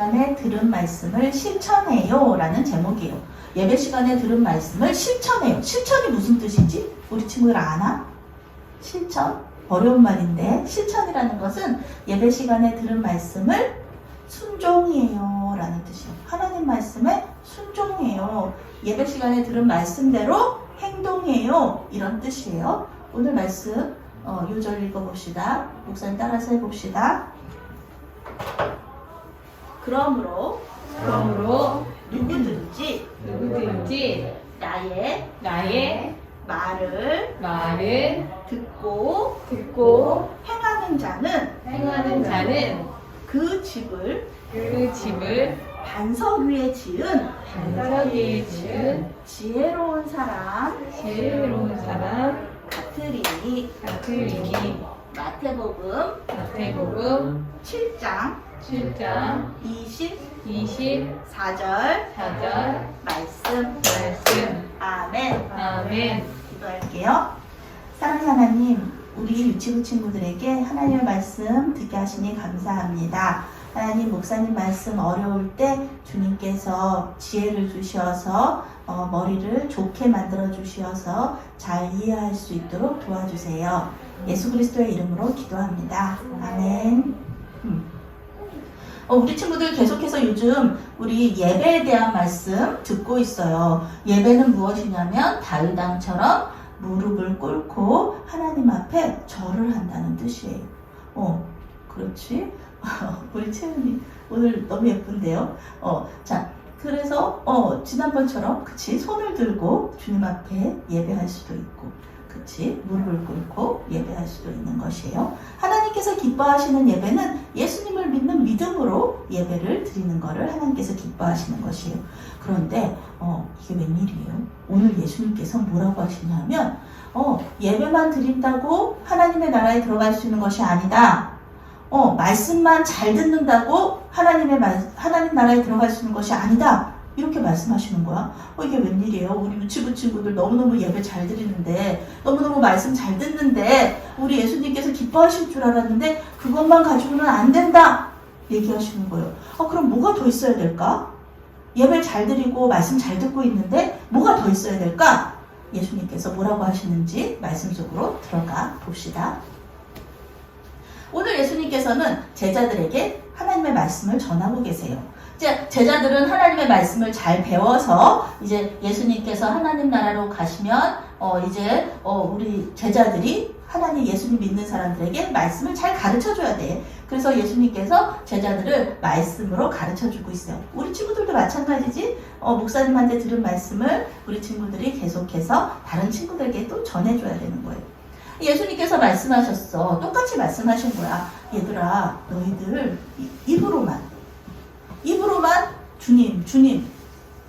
시간에 들은 말씀을 실천해요 라는 제목이에요. 예배 시간에 들은 말씀을 실천해요. 실천이 무슨 뜻이지? 우리 친구들 아나? 실천? 어려운 말인데 실천이라는 것은 예배 시간에 들은 말씀을 순종이에요 라는 뜻이에요. 하나님 말씀에 순종해요. 예배 시간에 들은 말씀대로 행동해요. 이런 뜻이에요. 오늘 말씀 어, 요절 읽어봅시다. 목사님 따라서 해봅시다. 그러므로 그러므로 누구든지 누구든지 나의 나의 말을 말을 듣고 듣고 행하는 자는 행하는 자는 그 집을 그 집을 반석 위에 지은 반석 위에 지은 지혜로운 사람 지혜로운 사람 같으리니 같으리니 마태복음 마태복음 7장 7장 24절 24절 말씀 말씀 아멘 아멘 기도할게요. 사랑하는 하나님, 우리 유치부 친구들에게 하나님의 말씀 듣게 하시니 감사합니다. 하나님 목사님 말씀 어려울 때 주님께서 지혜를 주셔서 어, 머리를 좋게 만들어 주셔서 잘 이해할 수 있도록 도와주세요. 예수 그리스도의 이름으로 기도합니다. 아멘. 음. 어, 우리 친구들 계속해서 요즘 우리 예배에 대한 말씀 듣고 있어요. 예배는 무엇이냐면 다윗왕처럼 무릎을 꿇고 하나님 앞에 절을 한다는 뜻이에요. 어, 그렇지? 우리 채은이 오늘 너무 예쁜데요. 어, 자, 그래서 어, 지난번처럼 그치 손을 들고 주님 앞에 예배할 수도 있고, 그치 무릎을 꿇고 예배할 수도 있는 것이에요. 하나님께서 기뻐하시는 예배는 예수님을 믿는 믿음으로 예배를 드리는 것을 하나님께서 기뻐하시는 것이에요. 그런데 어, 이게 웬일이에요? 오늘 예수님께서 뭐라고 하시냐면 어, 예배만 드린다고 하나님의 나라에 들어갈 수 있는 것이 아니다. 어, 말씀만 잘 듣는다고 하나님의 말, 하나님 나라에 들어갈 수 있는 것이 아니다. 이렇게 말씀하시는 거야. 어, 이게 웬일이에요? 우리 유치부 친구들 너무너무 예배 잘 드리는데, 너무너무 말씀 잘 듣는데, 우리 예수님께서 기뻐하실 줄 알았는데, 그것만 가지고는 안 된다! 얘기하시는 거예요. 어, 그럼 뭐가 더 있어야 될까? 예배 잘 드리고, 말씀 잘 듣고 있는데, 뭐가 더 있어야 될까? 예수님께서 뭐라고 하시는지 말씀 속으로 들어가 봅시다. 오늘 예수님께서는 제자들에게 하나님의 말씀을 전하고 계세요. 이제 제자들은 하나님의 말씀을 잘 배워서 이제 예수님께서 하나님 나라로 가시면 어 이제 어 우리 제자들이 하나님 예수님 믿는 사람들에게 말씀을 잘 가르쳐 줘야 돼. 그래서 예수님께서 제자들을 말씀으로 가르쳐 주고 있어요. 우리 친구들도 마찬가지지. 어 목사님한테 들은 말씀을 우리 친구들이 계속해서 다른 친구들에게 또 전해 줘야 되는 거예요. 예수님께서 말씀하셨어. 똑같이 말씀하신 거야. 얘들아, 너희들 이- 입으로만, 입으로만 주님, 주님,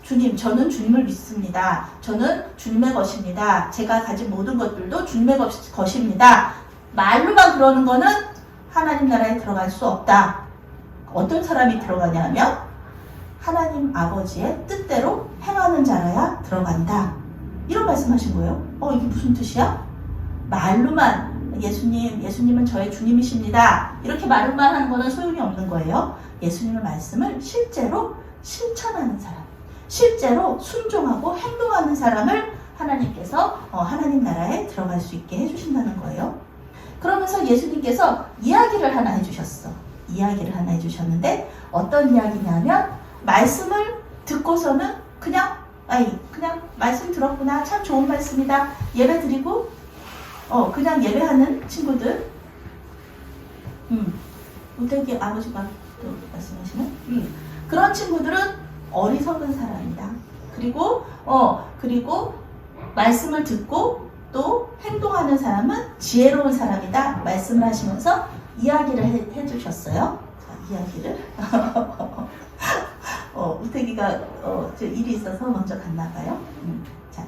주님, 저는 주님을 믿습니다. 저는 주님의 것입니다. 제가 가진 모든 것들도 주님의 것- 것입니다. 말로만 그러는 거는 하나님 나라에 들어갈 수 없다. 어떤 사람이 들어가냐면 하나님 아버지의 뜻대로 행하는 자라야 들어간다. 이런 말씀하신 거예요. 어, 이게 무슨 뜻이야? 말로만 예수님, 예수님은 저의 주님이십니다. 이렇게 말로만 하는 거는 소용이 없는 거예요. 예수님의 말씀을 실제로 실천하는 사람, 실제로 순종하고 행동하는 사람을 하나님께서 어, 하나님 나라에 들어갈 수 있게 해주신다는 거예요. 그러면서 예수님께서 이야기를 하나 해주셨어. 이야기를 하나 해주셨는데 어떤 이야기냐면 말씀을 듣고서는 그냥 아이 그냥 말씀 들었구나 참 좋은 말씀이다 예배 드리고 어, 그냥 예배하는 친구들. 음, 우대기 아버지가 또 말씀하시는? 음, 그런 친구들은 어리석은 사람이다. 그리고, 어, 그리고 말씀을 듣고 또 행동하는 사람은 지혜로운 사람이다. 말씀을 하시면서 이야기를 해, 해주셨어요. 자, 이야기를. 어, 우태기가 어, 저 일이 있어서 먼저 갔나 봐요. 음, 자,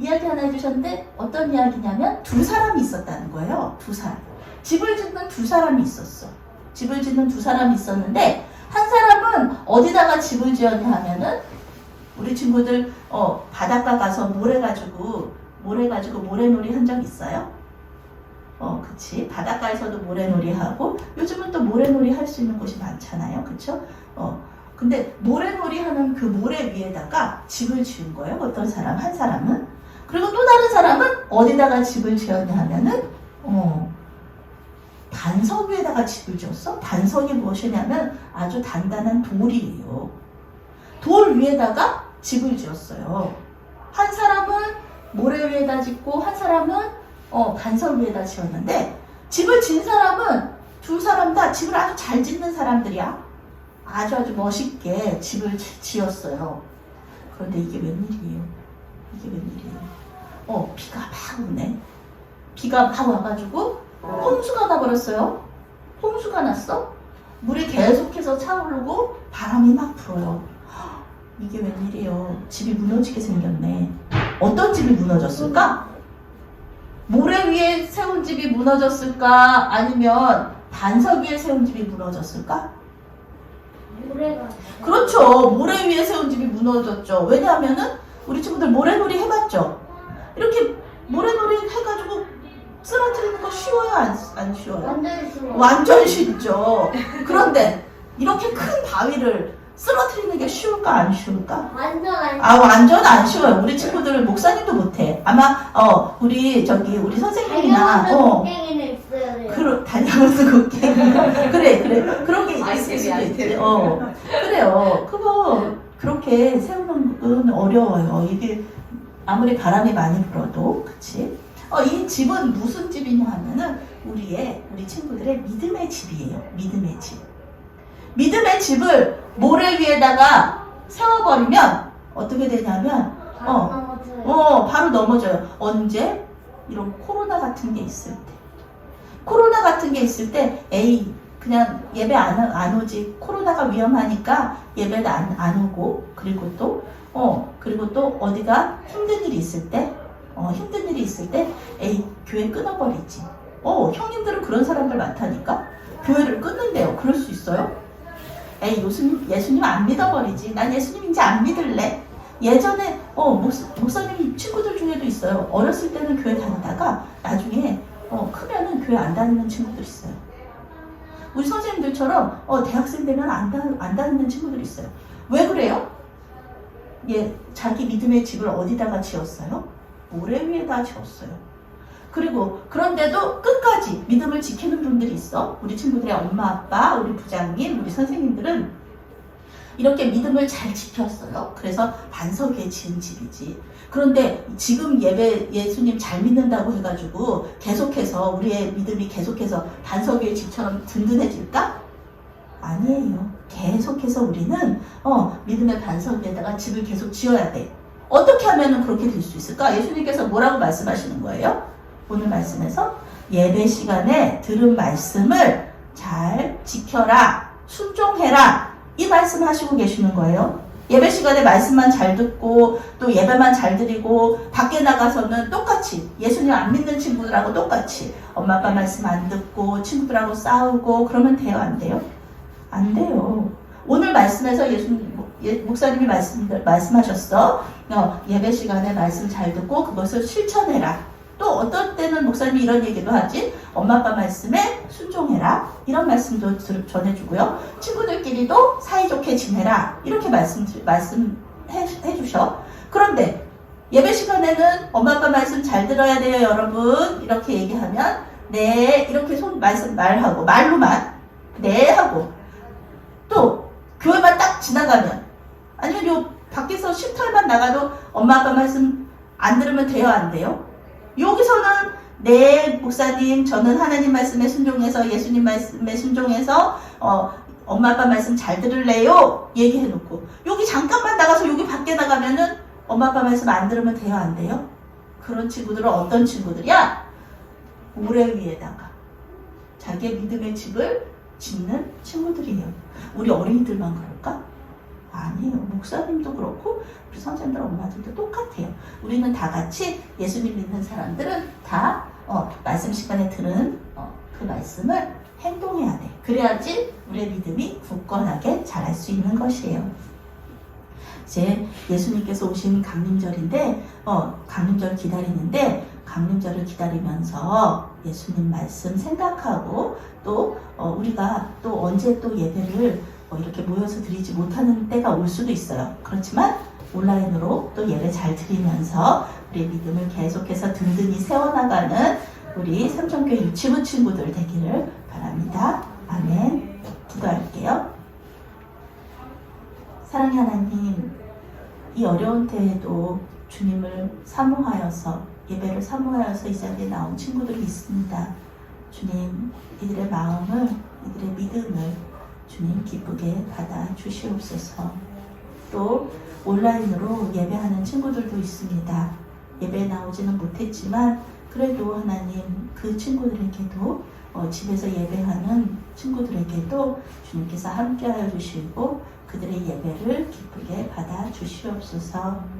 이야기 하나 해주셨는데 어떤 이야기냐면 두 사람이 있었다는 거예요. 두 사람. 집을 짓는 두 사람이 있었어. 집을 짓는 두 사람이 있었는데 한 사람은 어디다가 집을 지었냐 하면은 우리 친구들 어, 바닷가 가서 모래 가지고 모래 가지고 모래놀이 한 적 있어요? 어, 그치. 바닷가에서도 모래놀이 하고 요즘은 또 모래놀이 할 수 있는 곳이 많잖아요. 그쵸? 어, 근데 모래놀이 하는 그 모래 위에다가 집을 지은 거예요. 어떤 사람, 한 사람은. 그리고 또 다른 사람은 어디다가 집을 지었냐 하면은, 어, 단석 위에다가 집을 지었어? 단석이 무엇이냐면 아주 단단한 돌이에요. 돌 위에다가 집을 지었어요. 한 사람은 모래 위에다 짓고 한 사람은 어, 단석 위에다 지었는데 집을 진 사람은 두 사람 다 집을 아주 잘 짓는 사람들이야. 아주 아주 멋있게 집을 지- 지었어요. 그런데 이게 웬일이에요? 이게 웬일이에요? 어, 비가 막 오네. 비가 막 와가지고 홍수가 나버렸어요. 홍수가 났어. 물이 계속해서 차오르고 바람이 막 불어요. 헉, 이게 웬일이에요? 집이 무너지게 생겼네. 어떤 집이 무너졌을까? 모래 위에 세운 집이 무너졌을까? 아니면 반석 위에 세운 집이 무너졌을까? 모래가 그렇죠. 모래 위에 세운 집이 무너졌죠. 왜냐하면은 우리 친구들 모래놀이 해봤죠. 이렇게 모래놀이 해가지고 쓰러뜨리는 거 쉬워요, 안, 안 쉬워요? 완전 쉬워. 완전 쉽죠. 그런데 이렇게 큰 바위를 쓰러뜨리는 게 쉬울까 안 쉬울까? 완전 안아 완전 안 쉬워요. 우리 친구들 목사님도 못해. 아마 어 우리 저기 우리 선생님이나 어 곡괭이는 있어야 돼요. 그런 다녀오는 곡괭이 그래 그래 그런 게 있을 수도. 아이템. 어 그래요. 그거 그렇게 세우는 건 어려워요. 이게 아무리 바람이 많이 불어도 그치? 어 이 집은 무슨 집이냐 하면은 우리의 우리 친구들의 믿음의 집이에요. 믿음의 집. 믿음의 집을 모래 위에다가 세워버리면 어떻게 되냐면 바로 어. 넘어져요. 어, 바로 넘어져요. 언제? 이런 코로나 같은 게 있을 때. 코로나 같은 게 있을 때, 에이, 그냥 예배 안, 안 오지. 코로나가 위험하니까 예배도 안, 안 오고, 그리고 또, 어, 그리고 또 어디가 힘든 일이 있을 때, 어, 힘든 일이 있을 때, 에이, 교회 끊어버리지. 어, 형님들은 그런 사람들 많다니까? 교회를 끊는데요. 그럴 수 있어요? 에이, 예수님, 예수님 안 믿어버리지. 난 예수님 이제 안 믿을래. 예전에 어 목사, 목사님 친구들 중에도 있어요. 어렸을 때는 교회 다니다가 나중에 어 크면은 교회 안 다니는 친구들 있어요. 우리 선생님들처럼 어 대학생 되면 안, 다, 안 다니는 친구들 있어요. 왜 그래요? 예, 자기 믿음의 집을 어디다가 지었어요? 모래 위에다 지었어요. 그리고 그런데도 끝까지 믿음을 지키는 분들이 있어. 우리 친구들의 엄마, 아빠, 우리 부장님, 우리 선생님들은 이렇게 믿음을 잘 지켰어요. 그래서 반석 위에 지은 집이지. 그런데 지금 예배 예수님 잘 믿는다고 해가지고 계속해서 우리의 믿음이 계속해서 반석 위에 집처럼 든든해질까? 아니에요. 계속해서 우리는 어 믿음의 반석 위에다가 집을 계속 지어야 돼. 어떻게 하면 그렇게 될 수 있을까? 예수님께서 뭐라고 말씀하시는 거예요? 오늘 말씀에서 예배 시간에 들은 말씀을 잘 지켜라, 순종해라. 이 말씀 하시고 계시는 거예요. 예배 시간에 말씀만 잘 듣고 또 예배만 잘 드리고 밖에 나가서는 똑같이 예수님 안 믿는 친구들하고 똑같이 엄마 아빠 말씀 안 듣고 친구들하고 싸우고 그러면 돼요 안 돼요? 안 돼요. 오늘 말씀에서 예수님 예- 목사님이 말씀 말씀하셨어. 어, 예배 시간에 말씀 잘 듣고 그것을 실천해라. 또 어떤 때는 목사님이 이런 얘기도 하지. 엄마 아빠 말씀에 순종해라. 이런 말씀도 들- 전해주고요. 친구들끼리도 사이좋게 지내라. 이렇게 말씀 말씀해 해주셔. 그런데 예배 시간에는 엄마 아빠 말씀 잘 들어야 돼요, 여러분. 이렇게 얘기하면 네 이렇게 손 말씀 말하고 말로만 네 하고 또 교회만 딱 지나가면 아니면 요 밖에서 쉼터에만 나가도 엄마 아빠 말씀 안 들으면 돼요, 안 돼요? 여기서는 네 목사님 저는 하나님 말씀에 순종해서 예수님 말씀에 순종해서 어, 엄마 아빠 말씀 잘 들을래요 얘기해 놓고 여기 잠깐만 나가서 여기 밖에 나가면은 엄마 아빠 말씀 안 들으면 돼요 안 돼요? 그런 친구들은 어떤 친구들이야? 모래 위에다가 자기의 믿음의 집을 짓는 친구들이에요. 우리 어린이들만 그럴까? 아니에요. 목사님도 그렇고 우리 선생님들 엄마들도 똑같아요. 우리는 다 같이 예수님 믿는 사람들은 다 어, 말씀 시간에 들은 어, 그 말씀을 행동해야 돼. 그래야지 우리의 믿음이 굳건하게 자랄 수 있는 것이에요. 이제 예수님께서 오신 강림절인데 어, 강림절 기다리는데 강림절을 기다리면서 예수님 말씀 생각하고 또 어, 우리가 또 언제 또 예배를 뭐 이렇게 모여서 드리지 못하는 때가 올 수도 있어요. 그렇지만 온라인으로 또 예배 잘 드리면서 우리 믿음을 계속해서 든든히 세워나가는 우리 삼성교회 유치부 친구들 되기를 바랍니다. 아멘. 기도할게요. 사랑의 하나님, 이 어려운 때에도 주님을 사모하여서 예배를 사모하여서 이 자리에 나온 친구들이 있습니다. 주님, 이들의 마음을, 이들의 믿음을 주님 기쁘게 받아 주시옵소서. 또 온라인으로 예배하는 친구들도 있습니다. 예배에 나오지는 못했지만 그래도 하나님 그 친구들에게도 어, 집에서 예배하는 친구들에게도 주님께서 함께하여 주시고 그들의 예배를 기쁘게 받아 주시옵소서.